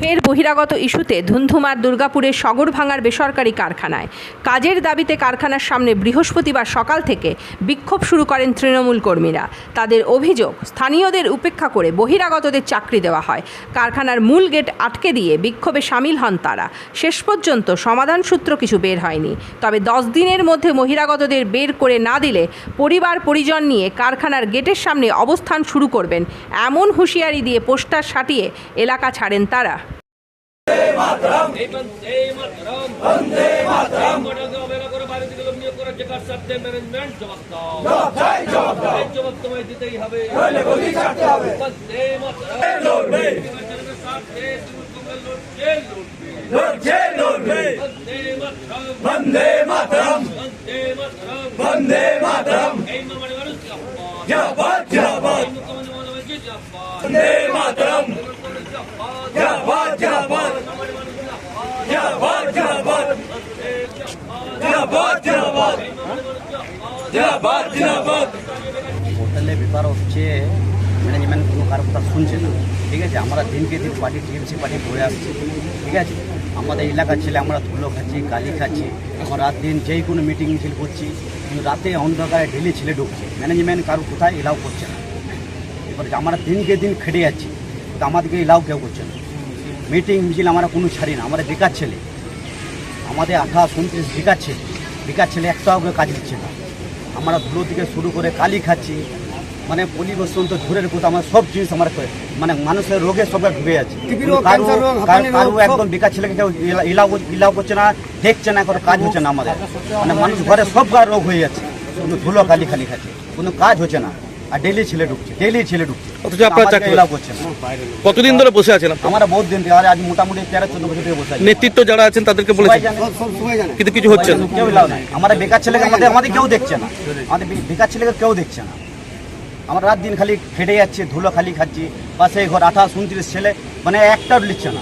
ফের বহিরাগত ইস্যুতে ধুন্ধুমার দুর্গাপুরের সগরভাঙার বেসরকারি কারখানায়। কাজের দাবিতে কারখানার সামনে বৃহস্পতিবার সকাল থেকে বিক্ষোভ শুরু করেন তৃণমূল কর্মীরা। তাদের অভিযোগ, স্থানীয়দের উপেক্ষা করে বহিরাগতদের চাকরি দেওয়া হয়। কারখানার মূল গেট আটকে দিয়ে বিক্ষোভে সামিল হন তারা। শেষ পর্যন্ত সমাধান সূত্র কিছু বের হয়নি। তবে দশ দিনের মধ্যে বহিরাগতদের বের করে না দিলে পরিবার পরিজন নিয়ে কারখানার গেটের সামনে অবস্থান শুরু করবেন। এমন হুঁশিয়ারি দিয়ে পোস্টার সাটিয়ে এলাকা ছাড়েন তারা। দিতেই হবে নইলে গদি ছাড়তে হবে বন্দে মাতরম লড়বে স্বার্থে তুমি তোমরা লড়ছে লড়বে লড়ছে লড়বে বন্দে মাতরম বন্দে মাতরম হোটেলে ব্যাপার হচ্ছে ম্যানেজমেন্ট কোনো কারও কথা শুনছে না। ঠিক আছে, আমরা দিনকে দিন পার্টি, টিএমসি পার্টি বয়ে আসছি। ঠিক আছে, আমাদের এলাকার ছেলে আমরা ধুলো খাচ্ছি, গালি খাচ্ছি, আমরা রাত দিন যেই কোনো মিটিং মিছিল করছি, কিন্তু রাতে অন্ধকারে ডেলি ছেলে ঢুকছে। ম্যানেজমেন্ট কারও কোথায় এলাও করছে না। এবার আমরা দিনকে দিন খেটে যাচ্ছি, কিন্তু আমাদেরকে এলাও কেউ করছে না। মিটিং মিছিল আমরা কোনো ছাড়ি না আমরা বেকার ছেলে। আমাদের আঠাশ, উনত্রিশ বেকার ছেলে। বেকার ছেলে একটাও করে কাজ দিচ্ছে না। আমরা ধুলো থেকে শুরু করে কালি খাচ্ছি মানে পরিবেশন তো দূরের কথা আমার সব জিনিস আমার মানে মানুষের রোগে সব ঢুকে যাচ্ছে কারো- একদম বেকার ছেলেকে কেউ ইলা- ইলাও ইলাও করছে না দেখছে না কোনো কাজ হচ্ছে না আমাদের। মানে মানুষ ঘরে সব রোগ হয়ে যাচ্ছে শুধু ধুলো কালি খালি খাচ্ছে কোনো কাজ হচ্ছে না। আর ডেলি ছেলে ঢুকছে ডেলি ছেলে ঢুকছে। অথচ আপনারা চাকরি- এলাও করছে না। কতদিন ধরে বসে আছেন আপনারা? আমরা বহুত দিন থেকে আর আজ মোটামুটি তেরো চোদ্দ বছর থেকে বসে আছি। নেতৃত্ব যারা আছেন তাদেরকে সবাই বলেছেন। জানে। কিন্তু কিছু হচ্ছে না। কেউ এলাও নাই। আমাদের বেকার ছেলেকে আমাদের আমাদের কেউ দেখছে না। আমাদের বে- বেকার ছেলেকে কেউ দেখছে না। আমরা রাত দিন খালি খেটে যাচ্ছি ধুলো খালি খাচ্ছি। পাশে ঘর আঠাশ উনত্রিশ ছেলে। মানে একটা লিখছে না।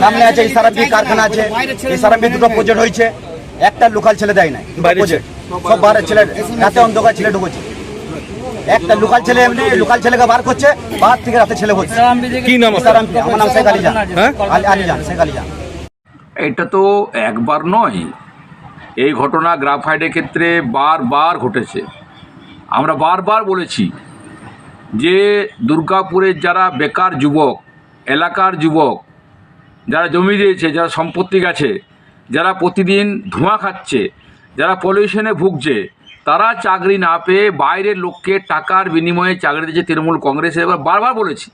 সামনে আছে ইসারাবি কারখানা আছে। ইসারাবি দুটো প্রজেক্ট হয়েছে। একটা লোকাল ছেলে দেয় নাই। বাইরের project। সব বাইরের ছেলে রাতে অন্ধকার ছেলে ঢুকেছে। একটা লোকাল ছেলে এমনি লোকাল ছেলেকে বার করছে বার থেকে রাতে ছেলে হচ্ছে। কি নাম? আমার নাম শেখ আলিজান হ্যাঁ? আলি- আলিজান শেখ আলিজান এটা তো একবার নয়। এই ঘটনা গ্রাফাইডের ক্ষেত্রে বারবার ঘটেছে। আমরা বারবার বলেছি যে দুর্গাপুরের যারা বেকার যুবক এলাকার যুবক যারা জমি দিয়েছে যারা সম্পত্তি গেছে যারা প্রতিদিন ধোঁয়া খাচ্ছে যারা পলিউশনে ভুগছে তারা চাকরি না পেয়ে বাইরের লোককে টাকার বিনিময়ে চাকরি দিয়েছে তৃণমূল কংগ্রেসের এবার বারবার বলেছি।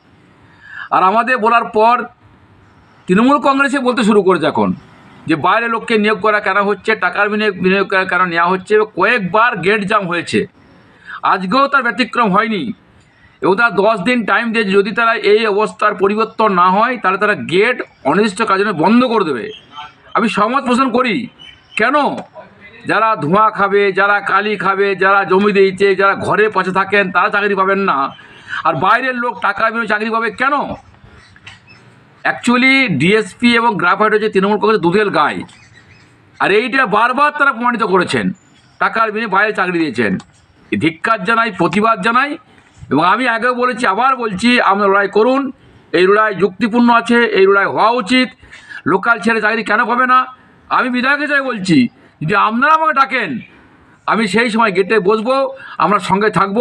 আর আমাদের বলার পর তৃণমূল কংগ্রেসে বলতে শুরু করেছে এখন যে বাইরে লোককে নিয়োগ করা কেন হচ্ছে, টাকার বিনিয়োগ বিনিয়োগ করা কেন নেওয়া হচ্ছে কয়েকবার গেট জাম হয়েছে। আজকেও তার ব্যতিক্রম হয়নি। এবং তারা দশ দিন টাইম দিয়েছে, যদি তারা এই অবস্থার পরিবর্তন না হয়, তাহলে তারা গেট অনির্দিষ্ট জন্য বন্ধ করে দেবে। আমি সহমত পোষণ করি, কেন? যারা ধোঁয়া খাবে, যারা কালি খাবে, যারা জমি দিয়েছে, যারা ঘরে পাশে থাকেন, তারা চাকরি পাবেন না। আর বাইরের লোক টাকা বিনিয়োগ চাকরি পাবে কেন? অ্যাকচুয়ালি ডিএসপি এবং গ্রাফাইট হচ্ছে তৃণমূল কংগ্রেসের দুধের গায়ে আর এইটা বারবার তারা প্রমাণিত করেছেন। টাকার বিনিময়ে বাইরে চাকরি দিয়েছেন। ধিক্কার জানাই, প্রতিবাদ জানাই, এবং আমি আগেও বলেছি, আবার বলছি আপনারা লড়াই করুন। এই লড়াই যুক্তিপূর্ণ আছে, এই লড়াই হওয়া উচিত। লোকাল ছেলে চাকরি কেন পাবে না? আমি বিধায়ক হিসেবে বলছি যদি আপনারা আমাকে ডাকেন আমি সেই সময় গেটে বসবো আমরা সঙ্গে থাকব।